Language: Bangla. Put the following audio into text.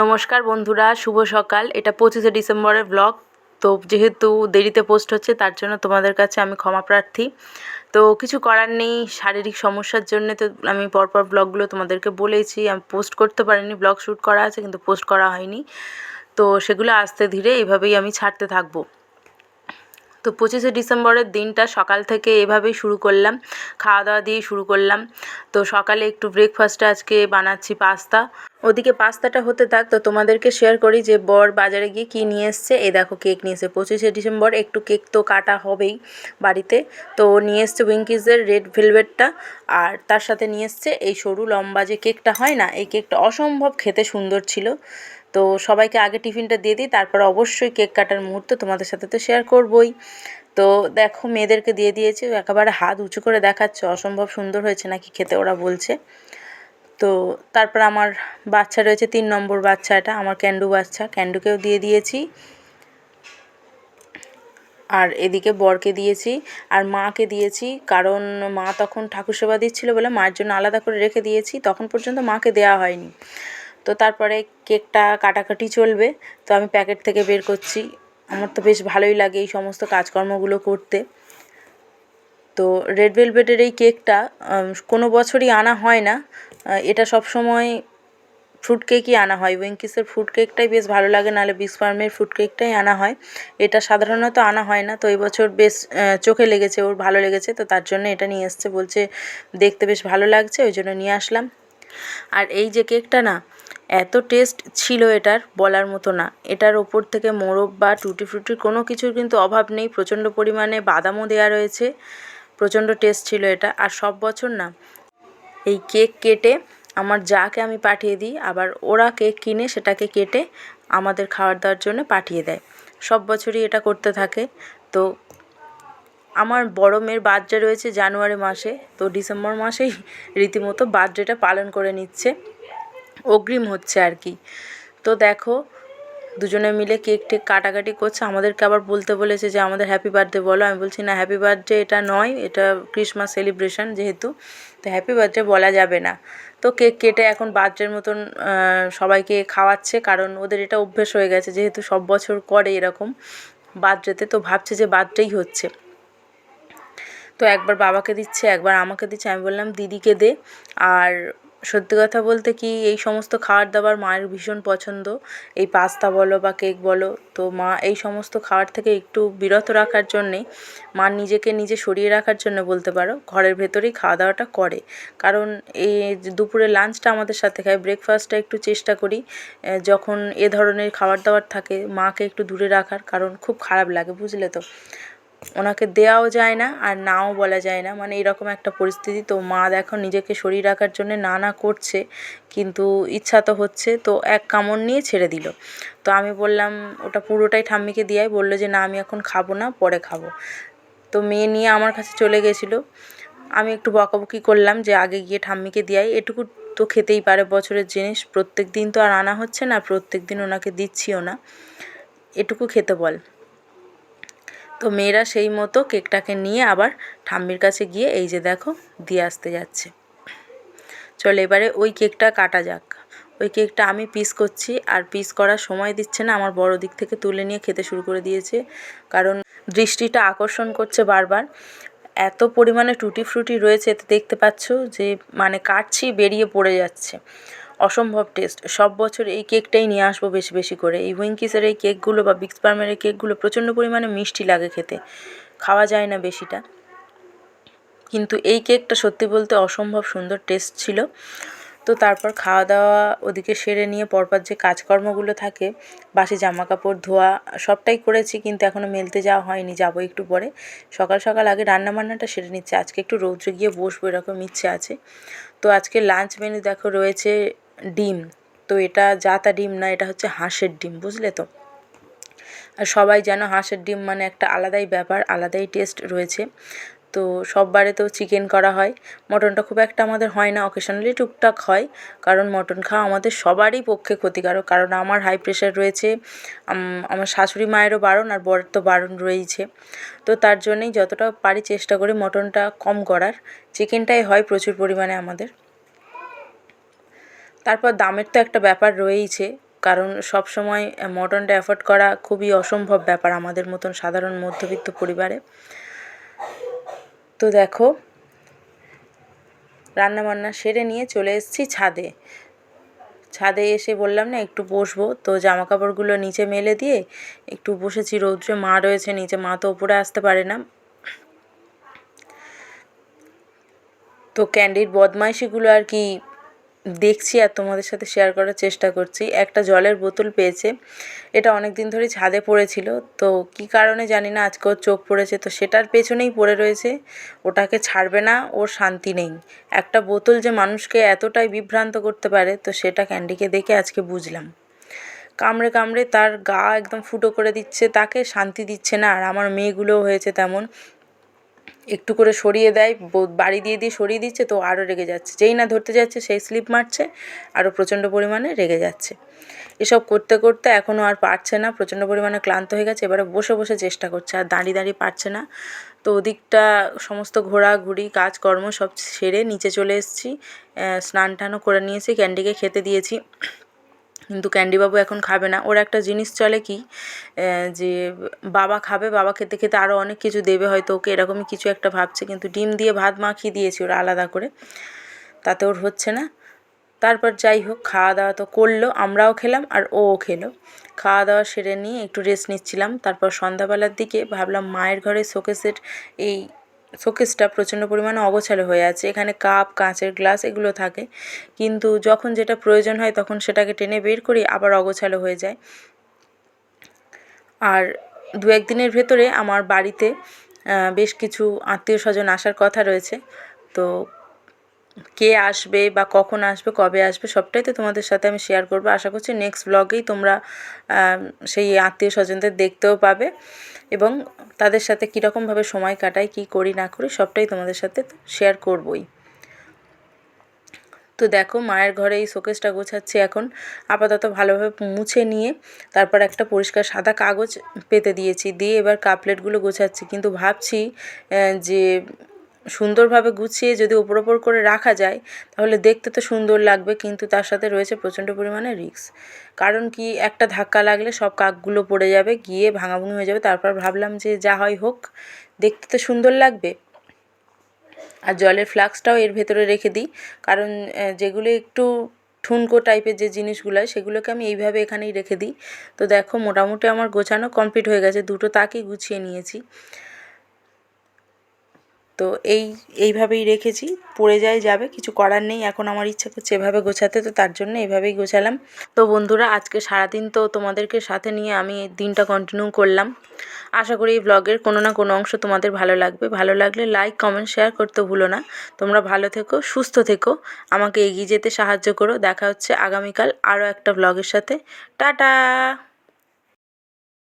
নমস্কার বন্ধুরা, শুভ সকাল। এটা পঁচিশে ডিসেম্বরের ব্লগ তো যেহেতু দেরিতে পোস্ট হচ্ছে, তার জন্য তোমাদের কাছে আমি ক্ষমা প্রার্থী। তো কিছু করার নেই, শারীরিক সমস্যার জন্য তো আমি পরপর ব্লগগুলো তোমাদেরকে বলেছি। আমি পোস্ট করতে পারিনি ব্লগ শ্যুট করা আছে, কিন্তু পোস্ট করা হয়নি। তো সেগুলো আস্তে ধীরে এভাবেই আমি ছাড়তে থাকব। তো পঁচিশে ডিসেম্বরের দিনটা সকাল থেকে এভাবেই শুরু করলাম। খাওয়া দাওয়া দিয়ে শুরু করলাম। তো সকালে একটু ব্রেকফাস্টে আজকে বানাচ্ছি পাস্তা। ওদিকে পাস্তাটা হতে থাক, তো তোমাদেরকে শেয়ার করি যে বর বাজারে গিয়ে কী নিয়ে এসছে। এই দেখো কেক নিয়ে এসছে। পঁচিশে ডিসেম্বর একটু কেক তো কাটা হবেই বাড়িতে। তো নিয়ে এসছে উইঙ্কিজের রেড ভেলভেটটা আর তার সাথে নিয়ে এসছে এই সরু লম্বা যে কেকটা হয় না, এই কেকটা অসম্ভব খেতে সুন্দর ছিল। তো সবাইকে আগে টিফিনটা দিয়ে দিই, তারপর অবশ্যই কেক কাটার মুহূর্ত তোমাদের সাথে তো শেয়ার করবই। তো দেখো, মেয়েদেরকে দিয়ে দিয়েছে, একেবারে হাত উঁচু করে দেখাচ্ছে, অসম্ভব সুন্দর হয়েছে নাকি খেতে ওরা বলছে। তো তারপর আমার বাচ্চা রয়েছে, তিন নম্বর বাচ্চা এটা আমার ক্যান্ডু বাচ্চা। ক্যান্ডুকেও দিয়ে দিয়েছি। আর এদিকে বরকে দিয়েছি, আর মাকে দিয়েছি, কারণ মা তখন ঠাকুর সেবা দিচ্ছিল বলে মায়ের জন্য আলাদা করে রেখে দিয়েছি, তখন পর্যন্ত মাকে দেওয়া হয়নি। তো তারপরে কেকটা কাটাকাটি চলবে, তো আমি প্যাকেট থেকে বের করছি। আমার তো বেশ ভালোই লাগে এই সমস্ত কাজকর্মগুলো করতে। তো রেড ভেলভেটের এই কেকটা কোনো বছরই আনা হয় না। এটা সব সময় ফ্রুট কেকই আনা হয়। উইঙ্কিসের ফ্রুট কেকটাই বেশ ভালো লাগে, নাহলে বিস ফার্মের ফ্রুট কেকটাই আনা হয়। এটা সাধারণত আনা হয় না, তো এই বছর বেশ চোখে লেগেছে, ওর ভালো লেগেছে, তো তার জন্য এটা নিয়ে এসছে, বলছে দেখতে বেশ ভালো লাগছে, ওই জন্য নিয়ে আসলাম। আর এই যে কেকটা না, এত টেস্ট ছিল এটার, বলার মতো না। এটার ওপর থেকে মোরব বা টুটি ফ্রুটির কোনো কিছুর কিন্তু অভাব নেই, প্রচণ্ড পরিমাণে বাদামও দেওয়া রয়েছে। প্রচণ্ড টেস্ট ছিল এটা, আর সব বছর না, এই কেক কেটে আমার যাকে আমি পাঠিয়ে দিই, আবার ওরা কেক কিনে সেটাকে কেটে আমাদের খাওয়ার দাওয়ার জন্য পাঠিয়ে দেয়। সব বছরই এটা করতে থাকে। তো আমার বড় মেয়ের বার্থডে রয়েছে জানুয়ারি মাসে, তো ডিসেম্বর মাসেই রীতিমতো বার্থডেটা পালন করে নিচ্ছে। অগ্রিম হচ্ছে আর কি। তো দেখো দুজনে মিলে কেক টেক কাটাকাটি করছে। আমাদেরকে আবার বলতে বলেছে যে, আমাদের হ্যাপি বার্থডে বলো। আমি বলছি, না হ্যাপি বার্থডে এটা নয়, এটা ক্রিসমাস সেলিব্রেশন যেহেতু, তো হ্যাপি বার্থডে বলা যাবে না। তো কেক কেটে এখন বার্থডের মতন সবাইকে খাওয়াচ্ছে, কারণ ওদের এটা অভ্যেস হয়ে গেছে যেহেতু সব বছর করে এরকম বার্থডেতে, তো ভাবছে যে বার্থডেই হচ্ছে। তো একবার বাবাকে দিচ্ছে, একবার আমাকে দিচ্ছে। আমি বললাম, দিদিকে দে। আর সত্যি কথা বলতে কি, এই সমস্ত খাবার দাবার মায়ের ভীষণ পছন্দ। এই পাস্তা বলো বা কেক বলো, তো মা এই সমস্ত খাবার থেকে একটু বিরত রাখার জন্যে, মা নিজেকে নিজে সরিয়ে রাখার জন্য বলতে পারো, ঘরের ভেতরেই খাওয়া দাওয়াটা করে। কারণ এই দুপুরে লাঞ্চটা আমাদের সাথে খায় ব্রেকফাস্টটা একটু চেষ্টা করি যখন এ ধরনের খাবার দাবার থাকে, মাকে একটু দূরে রাখার, কারণ খুব খারাপ লাগে, বুঝলে তো? ওনাকে দেওয়াও যায় না আর নাও বলা যায় না। মানে এরকম একটা পরিস্থিতি। তো মা দেখো নিজেকে সরিয়ে রাখার জন্য না না করছে, কিন্তু ইচ্ছা তো হচ্ছে। তো এক কামড় নিয়ে ছেড়ে দিল। তো আমি বললাম, ওটা পুরোটাই ঠাম্মিকে দিয়াই বলল যে, না, আমি এখন খাব না, পরে খাব। তো মেয়ে নিয়ে আমার কাছে চলে গেছিল। আমি একটু বকাবকি করলাম যে, আগে গিয়ে ঠাম্মিকে দিয়াই এটুকু তো খেতেই পারে বছরের জিনিস। প্রত্যেক দিন তো আর আনা হচ্ছে না, প্রত্যেক দিন ওনাকে দিচ্ছিও না। এটুকু খেতে বল। তো মেয়েরা সেই মতো কেকটাকে নিয়ে আবার ঠাম্মির কাছে গিয়ে এই যে দেখো দিয়ে আসতে যাচ্ছে। চলো এবারে ওই কেকটা কাটা যাক। ওই কেকটা আমি পিস করছি আর পিস করার সময় দিচ্ছে না, আমার বড় দিক থেকে তুলে নিয়ে খেতে শুরু করে দিয়েছে। কারণ দৃষ্টিটা আকর্ষণ করছে বারবার। এত পরিমাণে টুটি ফ্রুটি রয়েছে, এতে দেখতে পাচ্ছ যে মানে কাটছি, বেরিয়ে পড়ে যাচ্ছে। অসম্ভব টেস্ট সব বছর এই কেকটাই নিয়ে আসব বেশি বেশি করে। এই উইঙ্কিসের এই কেকগুলো বা বিক্স ফার্মের এই কেকগুলো প্রচণ্ড পরিমাণে মিষ্টি লাগে খেতে। খাওয়া যায় না বেশিটা। কিন্তু এই কেকটা সত্যি বলতে অসম্ভব সুন্দর টেস্ট ছিল। তো তারপর খাওয়া দাওয়া ওদিকে সেরে নিয়ে পরপর যে কাজকর্মগুলো থাকে, বাসি জামা কাপড় ধোয়া, সবটাই করেছি কিন্তু এখনও মেলতে যাওয়া হয়নি, যাব একটু পরে। সকাল সকাল আগে রান্না বান্নাটা সেরে নিচ্ছে। আজকে একটু রৌদ্রে গিয়ে বসবো, এরকম ইচ্ছে আছে। তো আজকে লাঞ্চ মেনু দেখো রয়েছে ডিম। তো এটা জাতা ডিম না, এটা হচ্ছে হাঁসের ডিম, বুঝলে তো? আর সবাই যেন হাঁসের ডিম মানে একটা আলাদাই ব্যাপার, আলাদাই টেস্ট রয়েছে। তো সব তো চিকেন করা হয়। মটনটা খুব একটা আমাদের হয় না অকেশনালি টুকটাক হয়, কারণ মটন খাওয়া আমাদের সবারই পক্ষে ক্ষতিকারক। কারণ আমার হাই প্রেশার রয়েছে আমার শাশুড়ি মায়েরও বারণ আর বরের তো বারণ রয়েছে তো তার জন্যেই যতটা পারি চেষ্টা করি মটনটা কম করার। চিকেনটাই হয় প্রচুর পরিমাণে আমাদের। তারপর দামের তো একটা ব্যাপার রয়েইছে, কারণ সব সময় মটনটা অ্যাফোর্ড করা খুবই অসম্ভব ব্যাপার আমাদের মতন সাধারণ মধ্যবিত্ত পরিবারে। তো দেখো, রান্নাবান্না সেরে নিয়ে চলে এসেছি ছাদে। ছাদে এসে বললাম, না, একটু বসবো। তো জামা কাপড়গুলো নিচে মেলে দিয়ে একটু বসেছি। রৌদ্রে মা রয়েছে নিচে, মা তো ওপরে আসতে পারে না। তো ক্যান্ডির বদমাইশিগুলো আর কি দেখছি আর তোমাদের সাথে শেয়ার করার চেষ্টা করছি। একটা জলের বোতল পেয়েছে। এটা অনেক দিন ধরেই ছাদে পড়েছিল। তো কি কারণে জানি না, আজকে ওর চোখ পড়েছে। তো সেটার পেছনেই পড়ে রয়েছে। ওটাকে ছাড়বে না, ওর শান্তি নেই। একটা বোতল যে মানুষকে এতটাই বিভ্রান্ত করতে পারে, তো সেটা ক্যান্ডিকে দেখে আজকে বুঝলাম। কামড়ে কামড়ে তার গা একদম ফুটো করে দিচ্ছে, তাকে শান্তি দিচ্ছে না। আর আমার মেয়েগুলোও হয়েছে তেমন। একটু করে সরিয়ে দেয় বাড়ি দিয়ে দিয়ে সরিয়ে দিচ্ছে তো আরও রেগে যাচ্ছে। যেই না ধরতে যাচ্ছে সেই স্লিপ মারছে, আরও প্রচণ্ড পরিমাণে রেগে যাচ্ছে। এসব করতে করতে এখনও আর পারছে না, প্রচণ্ড পরিমাণে ক্লান্ত হয়ে গেছে, এবারে বসে বসে চেষ্টা করছে, আর দাঁড়িয়ে দাঁড়িয়ে পারছে না। তো ওদিকটা সমস্ত ঘোরাঘুরি, কাজকর্ম সব সেরে নিচে চলে এসেছি স্নান টানও করে নিয়েছি, ক্যান্ডিকে খেতে দিয়েছি। কিন্তু ক্যান্ডিবাবু এখন খাবে না। ওর একটা জিনিস চলে কি যে বাবা খাবে, বাবা খেতে খেতে আরও অনেক কিছু দেবে, হয়তো ওকে এরকমই কিছু একটা ভাবছে, কিন্তু ডিম দিয়ে ভাত মাখিয়ে দিয়েছি ওরা আলাদা করে। তাতে ওর হচ্ছে না। তারপর যাই হোক খাওয়া দাওয়া তো করল, আমরাও খেলাম আর ও খেলো। খাওয়া দাওয়া সেরে নিয়ে একটু রেস্ট নিচ্ছিলাম। তারপর সন্ধ্যাবেলার দিকে ভাবলাম মায়ের ঘরে শোকেসের এই শোকেসটা প্রচণ্ড পরিমাণে অগোছালো হয়ে আছে। এখানে কাপ, কাঁচের গ্লাস এগুলো থাকে। কিন্তু যখন যেটা প্রয়োজন হয় তখন সেটাকে টেনে বের করি আবার অগোছালো হয়ে যায়। আর দু একদিনের ভেতরে আমার বাড়িতে বেশ কিছু আত্মীয় স্বজন আসার কথা রয়েছে। তো কে আসবে বা কখন আসবে, কবে আসবে, সবটাই তো তোমাদের সাথে আমি শেয়ার করব। আশা করছি নেক্সট ব্লগেই তোমরা সেই আত্মীয় স্বজনদের দেখতেও পাবে এবং তাদের সাথে কীরকমভাবে সময় কাটাই, কী করি, না করি, সবটাই তোমাদের সাথে শেয়ার করবই। তো দেখো, মায়ের ঘরে এই শোকেসটা গোছাচ্ছি এখন। আপাতত ভালোভাবে মুছে নিয়ে তারপর একটা পরিষ্কার সাদা কাগজ পেতে দিয়েছি। দিয়ে এবার কাপলেটগুলো গোছাচ্ছি। কিন্তু ভাবছি যে সুন্দরভাবে গুছিয়ে যদি ওপর ওপর করে রাখা যায়, তাহলে দেখতে তো সুন্দর লাগবে, কিন্তু তার সাথে রয়েছে প্রচণ্ড পরিমাণে রিস্ক কারণ কি, একটা ধাক্কা লাগলে সব কাকগুলো পড়ে যাবে, গিয়ে ভাঙাভুঙি হয়ে যাবে। তারপর ভাবলাম যে যা হয় হোক, দেখতে তো সুন্দর লাগবে। আর জলের ফ্লাক্সটাও এর ভেতরে রেখে দিই। কারণ যেগুলো একটু ঠুনকো টাইপের যে জিনিসগুলো সেগুলোকে আমি এইভাবে এখানেই রেখে দিই। তো দেখো, মোটামুটি আমার গোছানো কমপ্লিট হয়ে গেছে। দুটো তাকই গুছিয়ে নিয়েছি। তো এই, এইভাবেই রেখেছি। পড়ে যায়, যাবে, কিছু করার নেই। এখন আমার ইচ্ছা করছে এভাবে গোছাতে, তো তার জন্য এভাবেই গোছালাম। তো বন্ধুরা, আজকে সারাদিন তো তোমাদেরকে সাথে নিয়ে আমি দিনটা কন্টিনিউ করলাম। আশা করি এই ব্লগের কোনো না কোনো অংশ তোমাদের ভালো লাগবে। ভালো লাগলে লাইক কমেন্ট শেয়ার করতে ভুলো না। তোমরা ভালো থেকো, সুস্থ থেকো। আমাকে এগিয়ে যেতে সাহায্য করো। দেখা হচ্ছে আগামীকাল আরও একটা ব্লগের সাথে। টাটা!